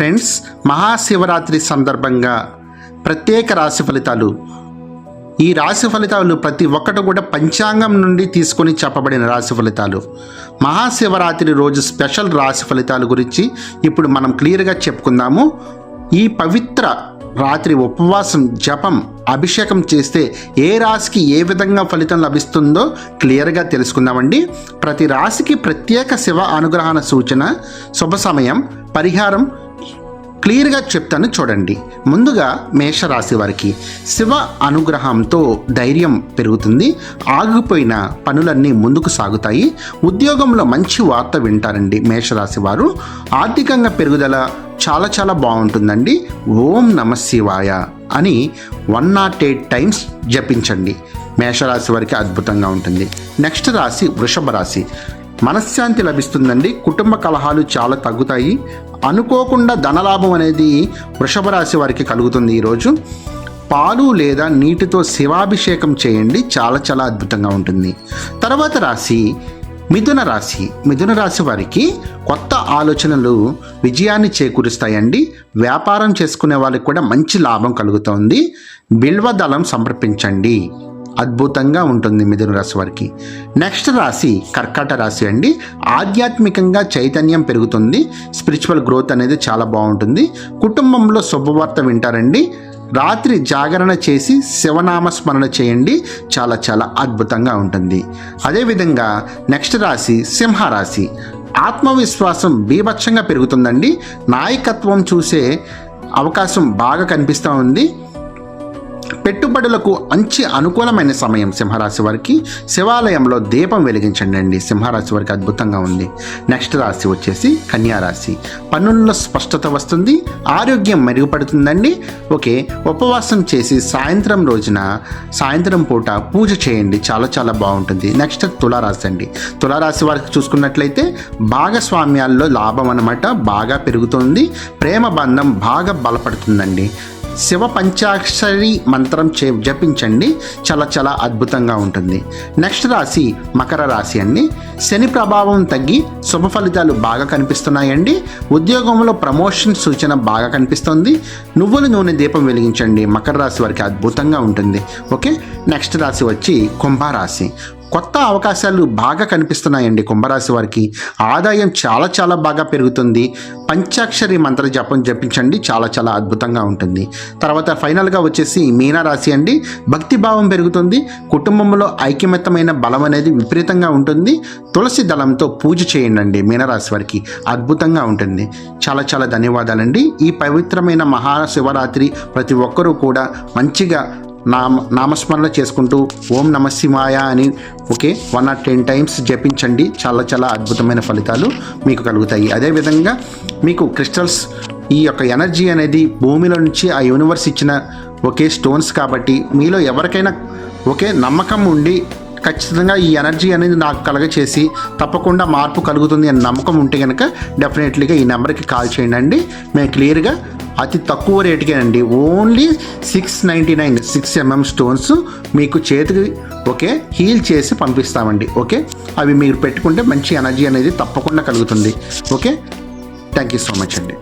Friends Mahashivratri సందర్భంగా ప్రత్యేక రాశి ఫలితాలు. ఈ రాశి ఫలితాలు ప్రతి ఒక్కటి కూడా పంచాంగం నుండి తీసుకొని చెప్పబడిన రాశి ఫలితాలు. మహాశివరాత్రి రోజు స్పెషల్ రాశి ఫలితాల గురించి ఇప్పుడు మనం క్లియర్గా చెప్పుకుందాము. ఈ పవిత్ర రాత్రి ఉపవాసం జపం అభిషేకం చేస్తే ఏ రాశికి ఏ విధంగా ఫలితం లభిస్తుందో క్లియర్గా తెలుసుకుందామండి. ప్రతి రాశికి ప్రత్యేక శివ అనుగ్రహణ సూచన శుభ సమయం పరిహారం క్లియర్గా చెప్తాను చూడండి. ముందుగా మేషరాశి వారికి శివ అనుగ్రహంతో ధైర్యం పెరుగుతుంది. ఆగిపోయిన పనులన్నీ ముందుకు సాగుతాయి. ఉద్యోగంలో మంచి వార్త వింటారండి మేషరాశి వారు. ఆర్థికంగా పెరుగుదల చాలా చాలా బాగుంటుందండి. ఓం నమ శివాయ అని వన్ నాట్ ఎయిట్ టైమ్స్ జపించండి. మేషరాశి వారికి అద్భుతంగా ఉంటుంది. నెక్స్ట్ రాశి వృషభ రాశి. మనశ్శాంతి లభిస్తుందండి. కుటుంబ కలహాలు చాలా తగ్గుతాయి. అనుకోకుండా ధనలాభం అనేది వృషభ రాశి వారికి కలుగుతుంది ఈరోజు. పాలు లేదా నీటితో శివాభిషేకం చేయండి. చాలా చాలా అద్భుతంగా ఉంటుంది. తర్వాత రాశి మిథున రాశి. మిథున రాశి వారికి కొత్త ఆలోచనలు విజయాన్ని చేకూరుస్తాయండి. వ్యాపారం చేసుకునే వాళ్ళకి కూడా మంచి లాభం కలుగుతుంది. బిల్వదళం సమర్పించండి అద్భుతంగా ఉంటుంది మిథున రాశి వారికి. నెక్స్ట్ రాశి కర్కాట రాశి అండి. ఆధ్యాత్మికంగా చైతన్యం పెరుగుతుంది. స్పిరిచువల్ గ్రోత్ అనేది చాలా బాగుంటుంది. కుటుంబంలో శుభవార్త వింటారండి. రాత్రి జాగరణ చేసి శివనామ స్మరణ చేయండి. చాలా చాలా అద్భుతంగా ఉంటుంది. అదేవిధంగా నెక్స్ట్ రాశి సింహరాశి. ఆత్మవిశ్వాసం బీభత్సంగా పెరుగుతుందండి. నాయకత్వం చూసే అవకాశం బాగా కనిపిస్తూ ఉంది. పెట్టుబడులకు మంచి అనుకూలమైన సమయం సింహరాశి వారికి. శివాలయంలో దీపం వెలిగించండి అండి. సింహరాశి వారికి అద్భుతంగా ఉంది. నెక్స్ట్ రాశి వచ్చేసి కన్యారాశి పనుల్లో స్పష్టత వస్తుంది. ఆరోగ్యం మెరుగుపడుతుందండి. ఓకే ఉపవాసం చేసి సాయంత్రం రోజున సాయంత్రం పూట పూజ చేయండి. చాలా చాలా బాగుంటుంది. నెక్స్ట్ తులారాశి అండి. తులారాశి వారికి చూసుకున్నట్లయితే భాగస్వామ్యాల్లో లాభం అనమాట బాగా పెరుగుతుంది. ప్రేమ బంధం బాగా బలపడుతుందండి. శివ పంచాక్షరి మంత్రం చే జపించండి. చాలా చాలా అద్భుతంగా ఉంటుంది. నెక్స్ట్ రాశి మకర రాశి అండి. శని ప్రభావం తగ్గి శుభ ఫలితాలు బాగా కనిపిస్తున్నాయండి. ఉద్యోగంలో ప్రమోషన్ సూచన బాగా కనిపిస్తుంది. నువ్వుల నూనె దీపం వెలిగించండి. మకర రాశి వారికి అద్భుతంగా ఉంటుంది. ఓకే? నెక్స్ట్ రాశి వచ్చి కుంభరాశి. కొత్త అవకాశాలు బాగా కనిపిస్తున్నాయండి కుంభరాశి వారికి. ఆదాయం చాలా చాలా బాగా పెరుగుతుంది. పంచాక్షరి మంత్ర జపం జపించండి చాలా చాలా అద్భుతంగా ఉంటుంది. తర్వాత ఫైనల్గా వచ్చేసి మీనరాశి అండి. భక్తిభావం పెరుగుతుంది. కుటుంబంలో ఐక్యమత్యమైన బలం అనేది విపరీతంగా ఉంటుంది. తులసి దళంతో పూజ చేయండి అండి మీనరాశి వారికి. అద్భుతంగా ఉంటుంది. చాలా చాలా ధన్యవాదాలండి. ఈ పవిత్రమైన మహాశివరాత్రి ప్రతి ఒక్కరూ కూడా మంచిగా నామ నామస్మరణ చేసుకుంటూ ఓం నమశివాయ అని okay one or ten times జపించండి. చాలా చాలా అద్భుతమైన ఫలితాలు మీకు కలుగుతాయి. అదేవిధంగా మీకు క్రిస్టల్స్ ఈ యొక్క ఎనర్జీ అనేది భూమిలో నుంచి ఆ యూనివర్స్ ఇచ్చిన ఒకే స్టోన్స్ కాబట్టి మీలో ఎవరికైనా ఒకే నమ్మకం ఉండి ఖచ్చితంగా ఈ ఎనర్జీ అనేది నాకు కలగచేసి తప్పకుండా మార్పు కలుగుతుంది అనే నమ్మకం ఉంటే కనుక డెఫినెట్లీగా ఈ నెంబర్కి కాల్ చేయండి. అండి మేము క్లియర్గా అతి తక్కువ రేటుకేనండి only six ninety nine six mm stones మీకు చేతికి ఓకే హీల్ చేసి పంపిస్తామండి ఓకే? అవి మీరు పెట్టుకుంటే మంచి ఎనర్జీ అనేది తప్పకుండా కలుగుతుంది okay? Thank you so much అండి.